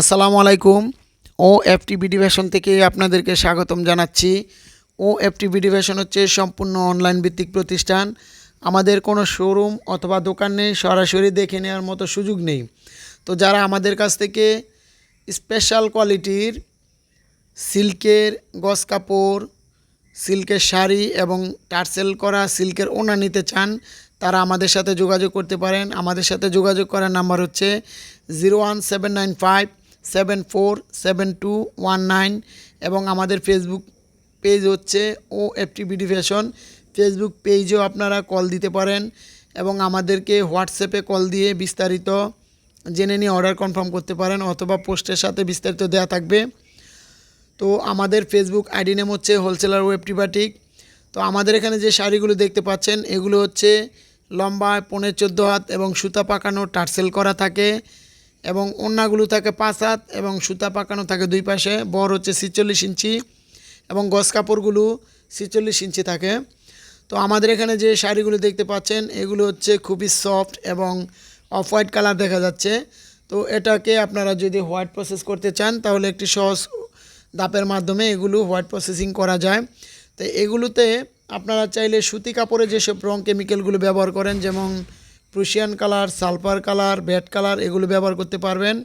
আসসালামু আলাইকুম। ও FT BD fashion থেকে আপনাদেরকে স্বাগতম জানাচ্ছি। ও এফটি বিডি ফ্যাশন হচ্ছে সম্পূর্ণ অনলাইন ভিত্তিক প্রতিষ্ঠান। আমাদের কোনো শোরুম অথবা দোকান নেই, সরাসরি দেখে নেওয়ার মতো সুযোগ নেই। তো যারা আমাদের কাছ থেকে স্পেশাল কোয়ালিটির সিল্কের গস কাপড়, সিল্কের শাড়ি এবং টার্সেল করা সিল্কের ওনা নিতে চান, তারা আমাদের সাথে যোগাযোগ করতে পারেন। আমাদের সাথে যোগাযোগ করার নাম্বার হচ্ছে zero one seven nine five seven four seven two one nine এবং আমাদের ফেসবুক পেজ হচ্ছে ও এফটিবিডি ফ্যাশন ফেসবুক পেজেও আপনারা কল দিতে পারেন এবং আমাদেরকে হোয়াটসঅ্যাপে কল দিয়ে বিস্তারিত জেনে নিয়ে অর্ডার কনফার্ম করতে পারেন অথবা পোস্টের সাথে বিস্তারিত দেওয়া থাকবে। তো আমাদের ফেসবুক আইডি নেম হচ্ছে হোলসেলার ওয়েব টিবাটিক তো আমাদের এখানে যে শাড়িগুলো দেখতে পাচ্ছেন, এগুলো হচ্ছে লম্বা, পনেরো চোদ্দ হাত এবং সুতা পাকানো টার্সেল করা থাকে। এবং অন্যগুলো থাকে পাঁচ হাত এবং সুতা পাকানো থাকে দুই পাশে। বর হচ্ছে ছিচল্লিশ ইঞ্চি এবং গস কাপড়গুলো ছিচল্লিশ ইঞ্চি থাকে। তো আমাদের এখানে যে শাড়িগুলো দেখতে পাচ্ছেন, এগুলো হচ্ছে খুবই সফট এবং অফ হোয়াইট কালার দেখা যাচ্ছে। তো এটাকে আপনারা যদি হোয়াইট প্রসেস করতে চান, তাহলে একটি সহজ দাপের মাধ্যমে এগুলো হোয়াইট প্রসেসিং করা যায়। তো এগুলোতে আপনারা চাইলে সুতি কাপড়ে যেসব রং কেমিক্যালগুলো ব্যবহার করেন, যেমন Prussian colour sulphur colour vat colour এগুলো ব্যবহার করতে পারবেন।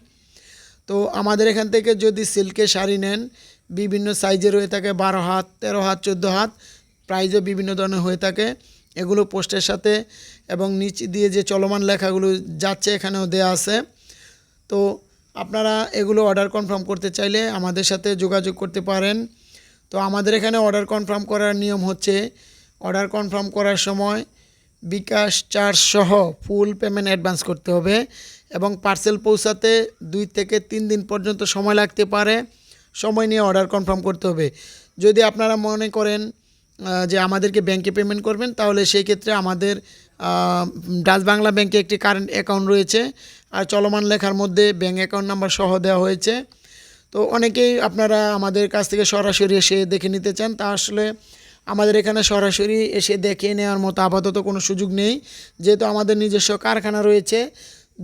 তো আমাদের এখান থেকে যদি সিল্কের শাড়ি নেন, বিভিন্ন সাইজের হয়ে থাকে বারো হাত, তেরো হাত, চোদ্দ হাত প্রাইজও বিভিন্ন ধরনের হয়ে থাকে। এগুলো পোস্টের সাথে এবং নিচ দিয়ে যে চলমান লেখাগুলো যাচ্ছে এখানেও দেয়া আছে। তো আপনারা এগুলো অর্ডার কনফার্ম করতে চাইলে আমাদের সাথে যোগাযোগ করতে পারেন। তো আমাদের এখানে অর্ডার কনফার্ম করার নিয়ম হচ্ছে অর্ডার কনফার্ম করার সময় বিকাশ চার্জ সহ ফুল পেমেন্ট অ্যাডভান্স করতে হবে এবং পার্সেল পৌঁছাতে দুই থেকে তিন দিন পর্যন্ত সময় লাগতে পারে। সময় নিয়ে অর্ডার কনফার্ম করতে হবে। যদি আপনারা মনে করেন যে আমাদেরকে ব্যাংকে পেমেন্ট করবেন, তাহলে সেই ক্ষেত্রে আমাদের ডাচ বাংলা ব্যাংকে একটি কারেন্ট অ্যাকাউন্ট রয়েছে। আর চলমান লেখার মধ্যে ব্যাংক অ্যাকাউন্ট নাম্বার সহ দেওয়া হয়েছে। তো অনেকেই আপনারা আমাদের কাছ থেকে সরাসরি এসে দেখে নিতে চান। তা আসলে আমাদের এখানে সরাসরি এসে দেখে নেওয়ার মতো আপাতত কোনো সুযোগ নেই। যেহেতু আমাদের নিজস্ব কারখানা রয়েছে,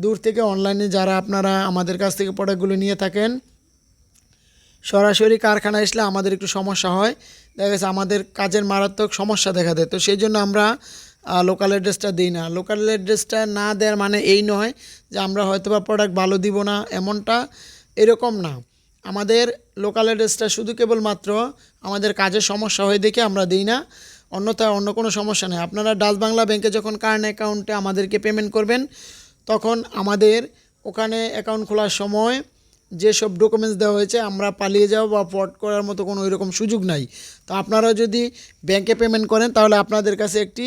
দূর থেকে অনলাইনে যারা আপনারা আমাদের কাছ থেকে প্রোডাক্টগুলো নিয়ে থাকেন, সরাসরি কারখানা আসলে আমাদের একটু সমস্যা হয়। দেখা গেছে আমাদের কাজের মারাত্মক সমস্যা দেখা দেয়। তো সেই জন্য আমরা লোকাল অ্যাড্রেসটা দিই না। লোকাল অ্যাড্রেসটা না দেওয়ার মানে এই নয় যে আমরা হয়তো বা প্রোডাক্ট ভালো দিব না, এমনটা এরকম না। আমাদের লোকাল অ্যাড্রেসটা শুধু কেবলমাত্র আমাদের কাজের সমস্যা হয়ে দেখে আমরা দিই না, অন্যথায় অন্য কোনো সমস্যা নেই। আপনারা ডাচ বাংলা ব্যাংকে যখন কারেন্ট অ্যাকাউন্টে আমাদেরকে পেমেন্ট করবেন, তখন আমাদের ওখানে অ্যাকাউন্ট খোলার সময় যেসব ডকুমেন্টস দেওয়া হয়েছে আমরা পালিয়ে যাওয়া বা ফ্রড করার মতো কোনো ওইরকম সুযোগ নাই। তো আপনারা যদি ব্যাংকে পেমেন্ট করেন, তাহলে আপনাদের কাছে একটি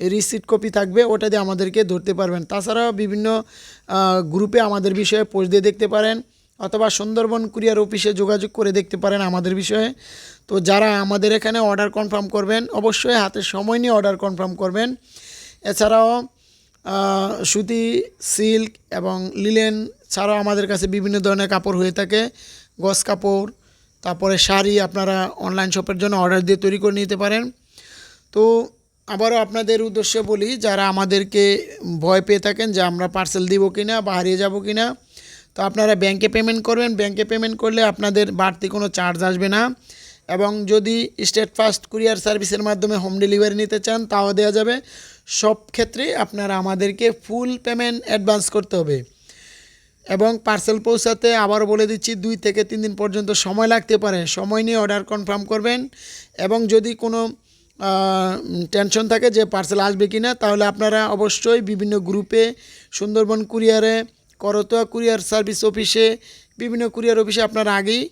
রিসিট কপি থাকবে, ওটা দিয়ে আমাদেরকে ধরতে পারবেন। তাছাড়াও বিভিন্ন গ্রুপে আমাদের বিষয়ে পোস্ট দিয়ে দেখতে পারেন। অথবা সুন্দরবন কুরিয়ার অফিসে যোগাযোগ করে দেখতে পারেন আমাদের বিষয়ে। তো যারা আমাদের এখানে অর্ডার কনফার্ম করবেন, অবশ্যই হাতে সময় নিয়ে অর্ডার কনফার্ম করবেন। এছাড়াও সুতি, সিল্ক এবং লিলেন ছাড়াও আমাদের কাছে বিভিন্ন ধরনের কাপড় হয়ে থাকে। গস কাপড়, তারপরে শাড়ি আপনারা অনলাইন শপের জন্য অর্ডার দিয়ে তৈরি করে নিতে পারেন। তো আবারও আপনাদের উদ্দেশ্যে বলি, যারা আমাদেরকে ভয় পেয়ে থাকেন যে আমরা পার্সেল দিব কিনা বা হারিয়ে যাব কিনা তো আপনারা ব্যাংকে পেমেন্ট করবেন। ব্যাংকে পেমেন্ট করলে আপনাদের বাড়তি কোনো চার্জ আসবে না। এবং যদি স্টেট ফাস্ট কুরিয়ার সার্ভিসের মাধ্যমে হোম ডেলিভারি নিতে চান, তাও দেওয়া যাবে। সব ক্ষেত্রেই আপনারা আমাদেরকে ফুল পেমেন্ট অ্যাডভান্স করতে হবে। এবং পার্সেল পৌঁছাতে আবার বলে দিচ্ছি, দুই থেকে তিন দিন পর্যন্ত সময় লাগতে পারে। সময় নিয়ে অর্ডার কনফার্ম করবেন। এবং যদি কোনো টেনশন থাকে যে পার্সেল আসবে কি না তাহলে আপনারা অবশ্যই বিভিন্ন গ্রুপে সুন্দরবন কুরিয়ারে করতোয়া কুরিয়ার সার্ভিস অফিসে, বিভিন্ন কুরিয়ার অফিসে আপনারা আগেই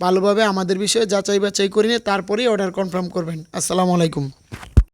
ভালোভাবে আমাদের বিষয়ে যাচাই বাছাই করে নিয়ে তারপরেই অর্ডার কনফার্ম করবেন। আসসালামু আলাইকুম।